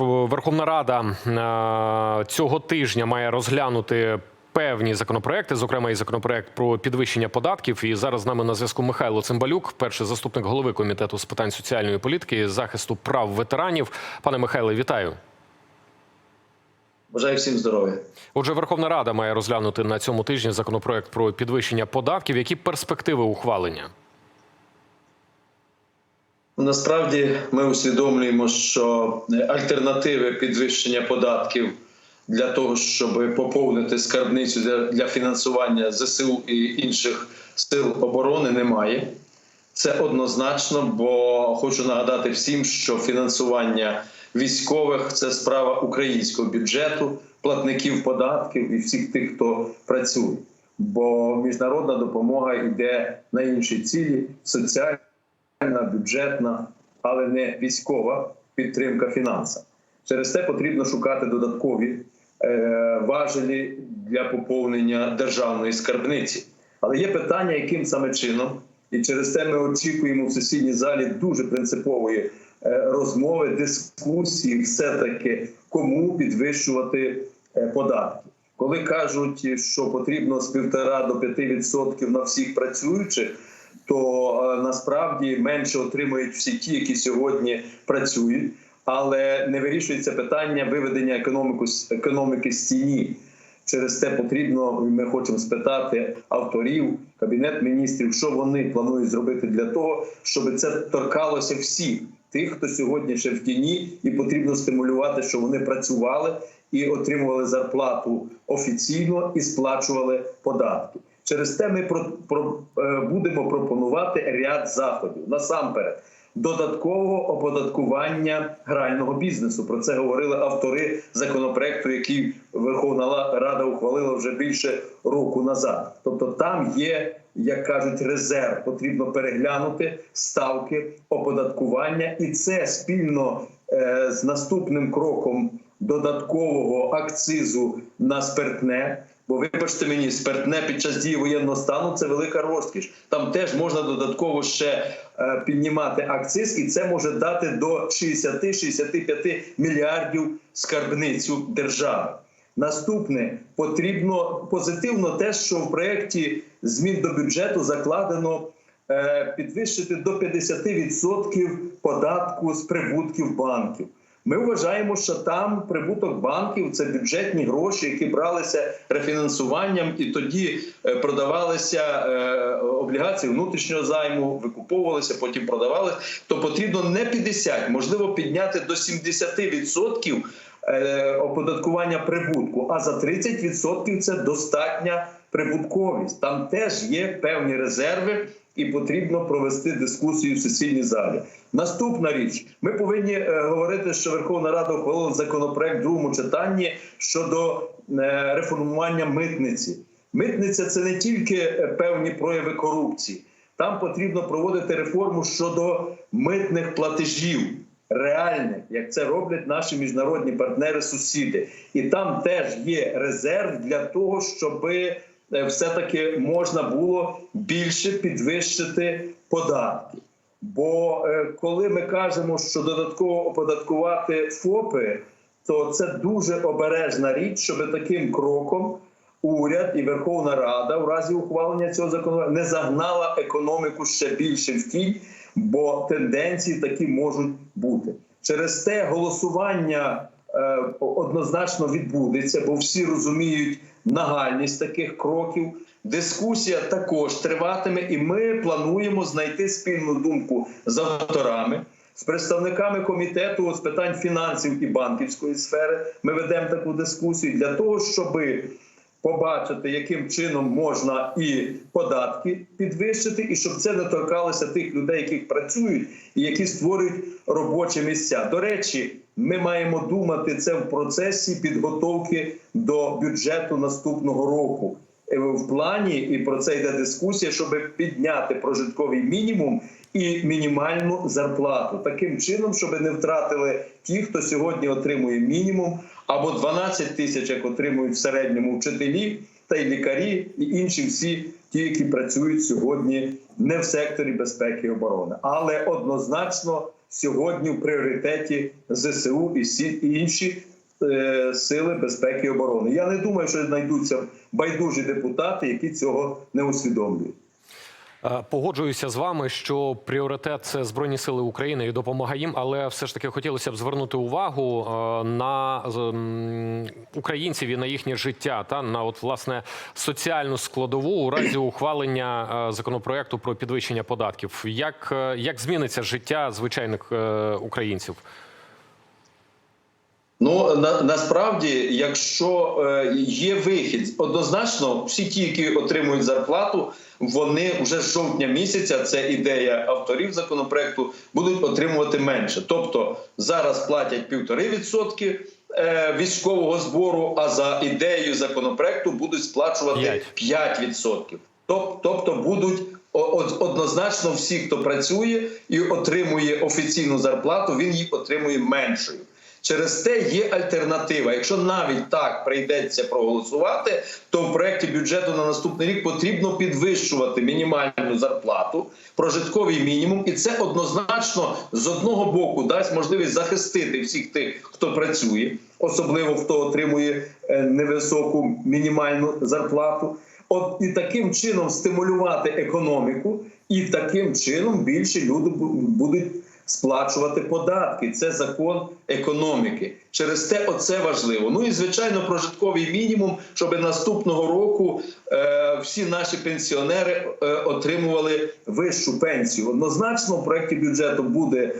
Верховна Рада е, цього тижня має розглянути певні законопроекти, зокрема і законопроект про підвищення податків. І зараз з нами на зв'язку Михайло Цимбалюк, перший заступник голови комітету з питань соціальної політики і захисту прав ветеранів. Пане Михайле, вітаю. Бажаю всім здоров'я. Отже, Верховна Рада має розглянути на цьому тижні законопроект про підвищення податків. Які перспективи ухвалення? Ну, Насправді ми усвідомлюємо, що альтернативи підвищення податків для того, щоб поповнити скарбницю для фінансування ЗСУ і інших сил оборони, немає. Це однозначно, бо хочу нагадати всім, що фінансування військових це справа українського бюджету, платників податків і всіх тих, хто працює. Бо міжнародна допомога йде на інші цілі соціальні бюджетна, але не військова підтримка фінансів. Через це потрібно шукати додаткові е, важелі для поповнення державної скарбниці. Але є питання, яким саме чином, і через це ми очікуємо в сесійній залі дуже принципової е, розмови, дискусії, все таки кому підвищувати е, податки. Коли кажуть, що потрібно з півтора до 5% на всіх працюючих то е, насправді менше отримують всі ті, які сьогодні працюють, але не вирішується питання виведення економіку економіки з тіні. Через це потрібно. Ми хочемо спитати авторів, кабінет міністрів, що вони планують зробити для того, щоб це торкалося всіх тих, хто сьогодні ще в тіні, і потрібно стимулювати, щоб вони працювали і отримували зарплату офіційно і сплачували податки. Через те ми про, про, е, будемо пропонувати ряд заходів. Насамперед, додаткового оподаткування грального бізнесу. Про це говорили автори законопроекту, який Верховна Рада ухвалила вже більше року назад. Тобто, там є, як кажуть, резерв. Потрібно переглянути ставки оподаткування, і це спільно е, з наступним кроком додаткового акцизу на спиртне. Бо вибачте мені, спиртне під час дії воєнного стану це велика розкіш. Там теж можна додатково ще е, піднімати акциз, і це може дати до 60-65 мільярдів скарбницю держави. Наступне потрібно позитивно те, що в проєкті змін до бюджету закладено е, підвищити до 50% податку з прибутків банків. Ми вважаємо, що там прибуток банків це бюджетні гроші, які бралися рефінансуванням, і тоді е, продавалися е, облігації внутрішнього займу, викуповувалися, потім продавалися. То потрібно не 50, можливо, підняти до 70% е, оподаткування прибутку, а за 30% це достатня прибутковість. Там теж є певні резерви, і потрібно провести дискусію в сесійній залі. Наступна річ: ми повинні е, говорити, що Верховна Рада ухвалила законопроект в другому читанні щодо е, реформування митниці. Митниця це не тільки е, певні прояви корупції. Там потрібно проводити реформу щодо митних платежів. Реальних, як це роблять наші міжнародні партнери-сусіди, і там теж є резерв для того, щоби все-таки можна було більше підвищити податки. Бо е, коли ми кажемо, що додатково оподаткувати ФОПи, то це дуже обережна річ, щоб таким кроком уряд і Верховна Рада в разі ухвалення цього закону не загнала економіку ще більше в тінь, бо тенденції такі можуть бути. Через те голосування е, однозначно відбудеться, бо всі розуміють нагальність таких кроків. Дискусія також триватиме, і ми плануємо знайти спільну думку з авторами, з представниками комітету з питань фінансів і банківської сфери. Ми ведемо таку дискусію для того, щоби побачити, яким чином можна і податки підвищити, і щоб це не торкалося тих людей, які працюють і які створюють робочі місця. До речі, ми маємо думати це в процесі підготовки до бюджету наступного року. Е, В плані і про це йде дискусія, щоб підняти прожитковий мінімум і мінімальну зарплату таким чином, щоб не втратили ті, хто сьогодні отримує мінімум або 12 тисяч, як отримують в середньому вчителі та й лікарі, і інші всі ті, які працюють сьогодні не в секторі безпеки і оборони. Але однозначно сьогодні в пріоритеті ЗСУ і всі інші е, сили безпеки і оборони. Я не думаю, що знайдуться байдужі депутати, які цього не усвідомлюють. Е, Погоджуюся з вами, що пріоритет це збройні сили України і допомога їм, але все ж таки хотілося б звернути увагу е, на українців і на їхнє життя та на от власне соціальну складову у разі ухвалення е, законопроекту про підвищення податків. Як, як зміниться життя звичайних українців? Ну на, насправді, якщо е, є вихід, однозначно всі ті, які отримують зарплату, вони вже з жовтня місяця. Це ідея авторів законопроекту, будуть отримувати менше. Тобто зараз платять півтори відсотки е, військового збору, а за ідеєю законопроекту будуть сплачувати П'ять. 5%. Тобто будуть однозначно всі, хто працює і отримує офіційну зарплату, він її отримує меншою. Через те є альтернатива. Якщо навіть так прийдеться проголосувати, то в проєкті бюджету на наступний рік потрібно підвищувати мінімальну зарплату, прожитковий мінімум, і це однозначно з одного боку дасть можливість захистити всіх тих, хто працює, особливо хто отримує е, невисоку мінімальну зарплату. От і таким чином стимулювати економіку, і таким чином більше люди бу- будуть сплачувати податки. Це закон економіки. Через те оце важливо. Ну і звичайно, прожитковий мінімум, щоб наступного року е, всі наші пенсіонери е, отримували вищу пенсію. Однозначно, в проєкті бюджету буде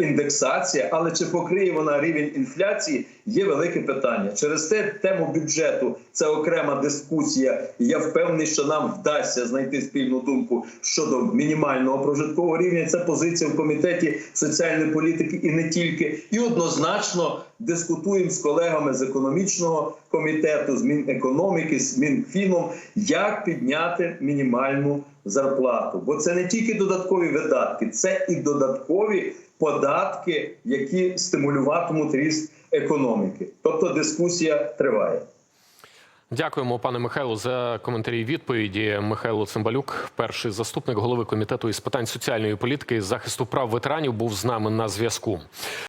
індексація, але чи покриє вона рівень інфляції, є велике питання. Через те тему бюджету це окрема дискусія. Я впевнений, що нам вдасться знайти спільну думку щодо мінімального прожиткового рівня. Це позиція в комітеті соціальної політики і не тільки. І однозначно дискутуємо з колегами з економічного комітету, з Мінекономіки, з Мінфіном, як підняти мінімальну зарплату. Бо це не тільки додаткові видатки, це і додаткові податки, які стимулюватимуть ріст економіки. Тобто дискусія триває. Дякуємо, пане Михайло, за коментарі і відповіді. Михайло Цимбалюк, перший заступник голови комітету із питань соціальної політики і захисту прав ветеранів, був з нами на зв'язку.